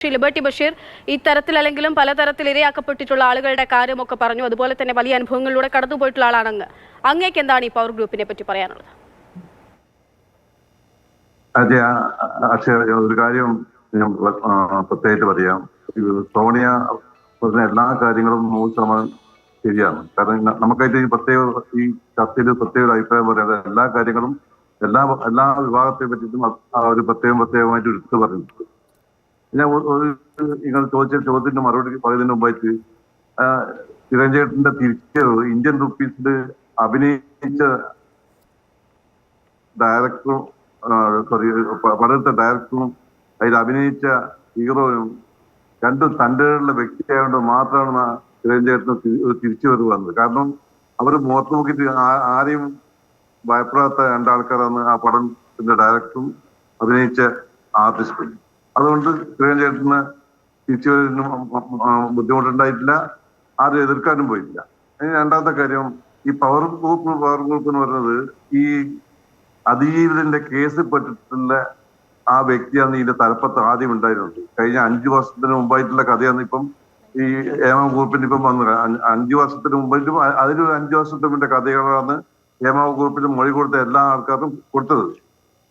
Shri liberty Basheer ഈ തരത്തിലല്ലെങ്കിലും പലതരത്തിൽ ഇരയാക്കപ്പെട്ടിട്ടുള്ള ആളുകളുടെ കാര്യമൊക്കെ പറഞ്ഞു. അതുപോലെ തന്നെ വലിയ അനുഭവങ്ങളിലൂടെ കടന്നുപോയിട്ടുള്ള ആളാണ് അങ്ങ് അങ്ങേക്ക് എന്താണ് ഈ പവർ ഗ്രൂപ്പിനെ പറ്റി പറയാനുള്ളത്? അതെ അക്ഷയ ഒരു കാര്യം ഞാൻ പ്രത്യേകിച്ച് പറയാം. സോണിയ പറഞ്ഞ എല്ലാ കാര്യങ്ങളും നൂറ് ശതമാനം ശരിയാണ്. കാരണം നമുക്കായിട്ട് ഈ പ്രത്യേക ഈ ചർച്ചയിൽ പ്രത്യേക ഒരു അഭിപ്രായം പറയാതെ എല്ലാ കാര്യങ്ങളും എല്ലാ എല്ലാ വിഭാഗത്തെ പറ്റിയിട്ടും ഒരു പ്രത്യേകം പ്രത്യേകമായിട്ട് എടുത്തു പറഞ്ഞിട്ടുണ്ട് ഞാൻ ഒരു നിങ്ങൾ ചോദിച്ച ചോദ്യത്തിന്റെ മറുപടി പറയുന്നതിന് മുമ്പായിട്ട് ചിരഞ്ജേട്ടന്റെ തിരിച്ചറിവ് ഇന്ത്യൻ റുപ്പീസിൽ അഭിനയിച്ച ഡയറക്ടറും സോറി പടത്തെ ഡയറക്ടറും അതിൽ അഭിനയിച്ച ഹീറോയും രണ്ടും തന്റെ ഉള്ള വ്യക്തിയായതുകൊണ്ട് മാത്രമാണ് ചിരഞ്ജേട്ടന് തിരിച്ചു വരവ് വന്നത്. കാരണം അവർ മുഖത്ത് നോക്കിയിട്ട് ആരെയും ഭയപ്പെടാത്ത രണ്ടാൾക്കാരാണ് ആ പടത്തിന്റെ ഡയറക്ടറും അഭിനയിച്ച ആർട്ടിസ്റ്റും. അതുകൊണ്ട് ചിരഞ്ജേട്ടന് തിരിച്ചു വരുന്ന ബുദ്ധിമുട്ടുണ്ടായിട്ടില്ല. ആരും എതിർക്കാനും പോയില്ല ഇനി രണ്ടാമത്തെ കാര്യം ഈ പവർ ഗ്രൂപ്പ് പവർ ഗ്രൂപ്പ് എന്ന് പറയുന്നത് ഈ അതിജീവിതന്റെ കേസ് പെട്ടിട്ടുള്ള ആ വ്യക്തിയാണ് ഇതിന്റെ തലപ്പത്ത് ആദ്യം ഉണ്ടായിരുന്നത്. കഴിഞ്ഞ അഞ്ചു വർഷത്തിന് മുമ്പായിട്ടുള്ള കഥയാണ് ഇപ്പം ഈ ഏമാ ഗ്രൂപ്പിന് ഇപ്പം വന്നത്. അഞ്ച് വർഷത്തിന് മുമ്പായിട്ടും അതിലൊരു അഞ്ചു വർഷത്തിന് മുമ്പേ കഥകളാണ് ഏമാ ഗ്രൂപ്പിന് മൊഴി കൊടുത്ത എല്ലാ ആൾക്കാർക്കും കൊടുത്തത്.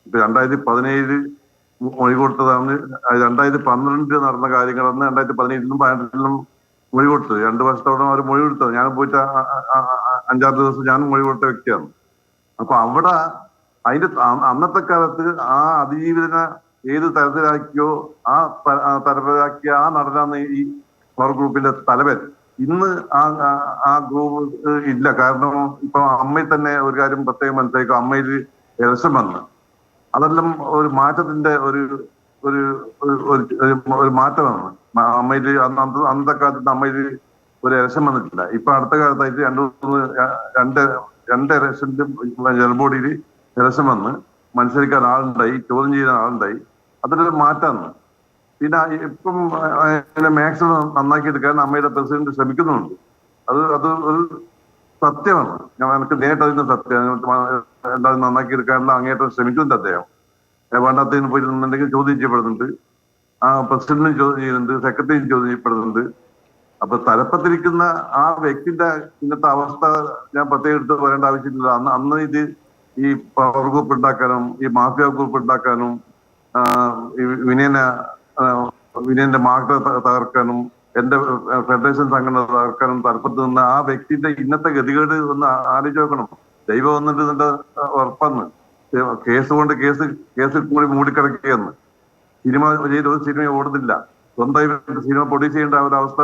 ഇപ്പൊ രണ്ടായിരത്തി പതിനേഴിൽ മൊഴി കൊടുത്തതാണ് രണ്ടായിരത്തി പന്ത്രണ്ടിൽ നടന്ന കാര്യങ്ങളാണ് രണ്ടായിരത്തി പതിനേഴിലും പതിനെട്ടിലും മൊഴി കൊടുത്തത് രണ്ടു വർഷത്തോളം അവർ മൊഴി കൊടുത്തത് ഞാൻ പോയിട്ട് അഞ്ചാറ് ദിവസം ഞാനും മൊഴി കൊടുത്ത വ്യക്തിയാണ്. അപ്പൊ അവിടെ അതിന്റെ അന്നത്തെ കാലത്ത് ആ അതിജീവിതനെ ഏത് തരത്തിലാക്കിയോ ആ തരത്തിലാക്കിയ ആ നടനാണ് ഈ പവർ ഗ്രൂപ്പിന്റെ തലവൻ. ഇന്ന് ആ ആ- ഗ്രൂപ്പ് ഇല്ല. കാരണം ഇപ്പൊ അമ്മയിൽ തന്നെ ഒരു കാര്യം പ്രത്യേകം മനസ്സിലാക്കും അമ്മയിൽ ഇലക്ഷൻ വന്ന്. അതെല്ലാം ഒരു മാറ്റത്തിന്റെ ഒരു ഒരു ഒരു- മാറ്റമാണ്. അമ്മയിൽ അന്ന് അന്ന് അന്നത്തെ കാലത്ത് അമ്മയിൽ ഒരു ഇലക്ഷൻ വന്നിട്ടില്ല. ഇപ്പൊ അടുത്ത കാലത്തായിട്ട് രണ്ടു മൂന്ന് രണ്ട് രണ്ട് ഇലക്ഷന്റെ ജലബോഡിയിൽ ഇലക്ഷൻ വന്ന് മത്സരിക്കാൻ ആളുണ്ടായി ചോദ്യം ചെയ്യാൻ ആളുണ്ടായി. അതിലൊരു മാറ്റമാണ് പിന്നെ ഇപ്പം മാക്സിമം നന്നാക്കി എടുക്കാൻ അമ്മയുടെ പ്രസിഡന്റ് ശ്രമിക്കുന്നുണ്ട്. അത് അത് ഒരു സത്യമാണ്. ഞാൻ എനിക്ക് നേരിട്ട് സത്യം. എന്തായാലും നന്നാക്കി എടുക്കാനുള്ള അങ്ങേറ്റം ശ്രമിക്കുന്നുണ്ട് അദ്ദേഹം വേണ്ടാത്തതിന് പോയിരുന്നുണ്ടെങ്കിൽ ചോദ്യം ചെയ്യപ്പെടുന്നുണ്ട്. ആ പ്രസിഡന്റും ചോദ്യം ചെയ്യുന്നുണ്ട് സെക്രട്ടറിയും ചോദ്യം ചെയ്യപ്പെടുന്നുണ്ട്. അപ്പൊ തലപ്പത്തിരിക്കുന്ന ആ വ്യക്തിന്റെ ഇന്നത്തെ അവസ്ഥ ഞാൻ പ്രത്യേകം എടുത്ത് പറയേണ്ട ആവശ്യമില്ല. അന്ന് അന്ന് ഇത് ഈ പവർ ഗ്രൂപ്പ് ഉണ്ടാക്കാനും ഈ മാഫിയ ഗ്രൂപ്പ് ഉണ്ടാക്കാനും വിനയനെ വിനയന്റെ മാർഗ തകർക്കാനും എന്റെ ഫെഡറേഷൻ സംഘടന തകർക്കാനും തലപ്പത്ത് നിന്ന് ആ വ്യക്തിന്റെ ഇന്നത്തെ ഗതികേട് ഒന്ന് ആലോചിച്ച് നോക്കണം. ദൈവം വന്നിട്ട് ഇതിന്റെ ഉറപ്പെന്ന്. കേസ് കൊണ്ട് കേസ് കേസിൽ കൂടി മൂടിക്കിടക്കുകയെന്ന് സിനിമ ചെയ്ത് ഒരു സിനിമ ഓടുന്നില്ല. സ്വന്തമായി സിനിമ പ്രൊഡ്യൂസ് ചെയ്യേണ്ട ഒരവസ്ഥ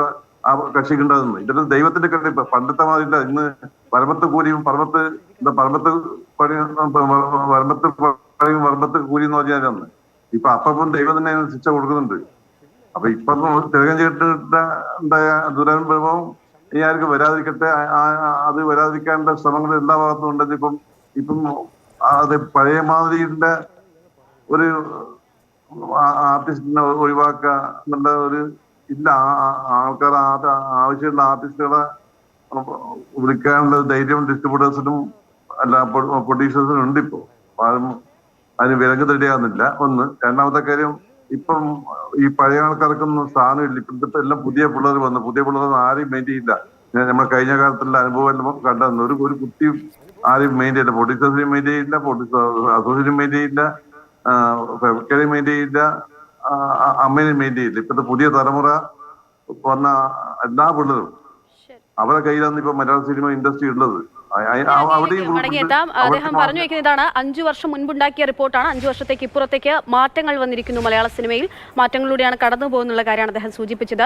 ആ കക്ഷിക്ക് ഉണ്ടാകുന്നു ഇതൊരു ദൈവത്തിന്റെ കണ്ടി പണ്ടത്തെ മാതിരില്ല ഇന്ന് പരമത്ത് കൂലിയും പരമത്ത് എന്താ പരമത്ത് പണി പരമത്ത് പണിയും പരമത്ത് കൂലി എന്ന് പറഞ്ഞാൽ ഇപ്പൊ അപ്പം ദൈവം തന്നെ ശിക്ഷ കൊടുക്കുന്നുണ്ട്. അപ്പൊ ഇപ്പൊ തിരകം ചെയ്തിട്ട് ഉണ്ടായ ദുരനുഭവം ഇനി ആർക്ക് വരാതിരിക്കട്ടെ. അത് വരാതിരിക്കാനുള്ള ശ്രമങ്ങൾ എല്ലാ ഭാഗത്തും ഉണ്ടെങ്കിൽ ഇപ്പം ഇപ്പം അത് പഴയ മാതിരിയുടെ ഒരു ആർട്ടിസ്റ്റിനെ ഒഴിവാക്കുക എന്നുള്ള ഒരു ഇല്ല. ആൾക്കാർ ആവശ്യമുള്ള ആർട്ടിസ്റ്റുകളെ വിളിക്കാനുള്ള ധൈര്യം ഡിസ്ട്രിബ്യൂട്ടേഴ്സിനും അല്ല പ്രൊഡ്യൂസേഴ്സിനും ഉണ്ട് ഇപ്പോ. ആരും അതിന് വിലങ്ങ് തടിയാകുന്നില്ല ഒന്ന്. രണ്ടാമത്തെ കാര്യം ഇപ്പം ഈ പഴയ ആൾക്കാർക്കൊന്നും സ്ഥാനമില്ല ഇപ്പോഴത്തെ ഇപ്പൊ എല്ലാം പുതിയ പിള്ളേർ വന്നു. പുതിയ പിള്ളേർ ആരെയും മെയിൻ ചെയ്യില്ല. നമ്മൾ കഴിഞ്ഞ കാലത്തുള്ള അനുഭവം എല്ലാം കണ്ടെന്ന് ഒരു ഒരു കുട്ടി ആരെയും മെയിൻ ചെയ്യില്ല. പ്രൊഡ്യൂസേഴ്സിനും മെയിൻ ചെയ്യില്ല. അസോസിയേഷൻ മെയിൻ ചെയ്യില്ല. ഫെബ്രുവരി മെയിൻ ചെയ്യില്ല. അമ്മേനെയും മെയിൻ ചെയ്യില്ല. ഇപ്പോഴത്തെ പുതിയ തലമുറ വന്ന എല്ലാ പിള്ളേരും അവരുടെ കയ്യിലാണ് ഇപ്പൊ മലയാള സിനിമ ഇൻഡസ്ട്രി ഉള്ളത്. മടങ്ങിയെത്താം. അദ്ദേഹം പറഞ്ഞു വെക്കുന്നത് ഇതാണ് അഞ്ചു വർഷം മുൻപുണ്ടാക്കിയ റിപ്പോർട്ടാണ്. അഞ്ചു വർഷത്തേക്ക് ഇപ്പുറത്തേക്ക് മാറ്റങ്ങൾ വന്നിരിക്കുന്നു മലയാള സിനിമയിൽ. മാറ്റങ്ങളിലൂടെയാണ് കടന്നു പോകുന്നുള്ള കാര്യമാണ് അദ്ദേഹം സൂചിപ്പിച്ചത്.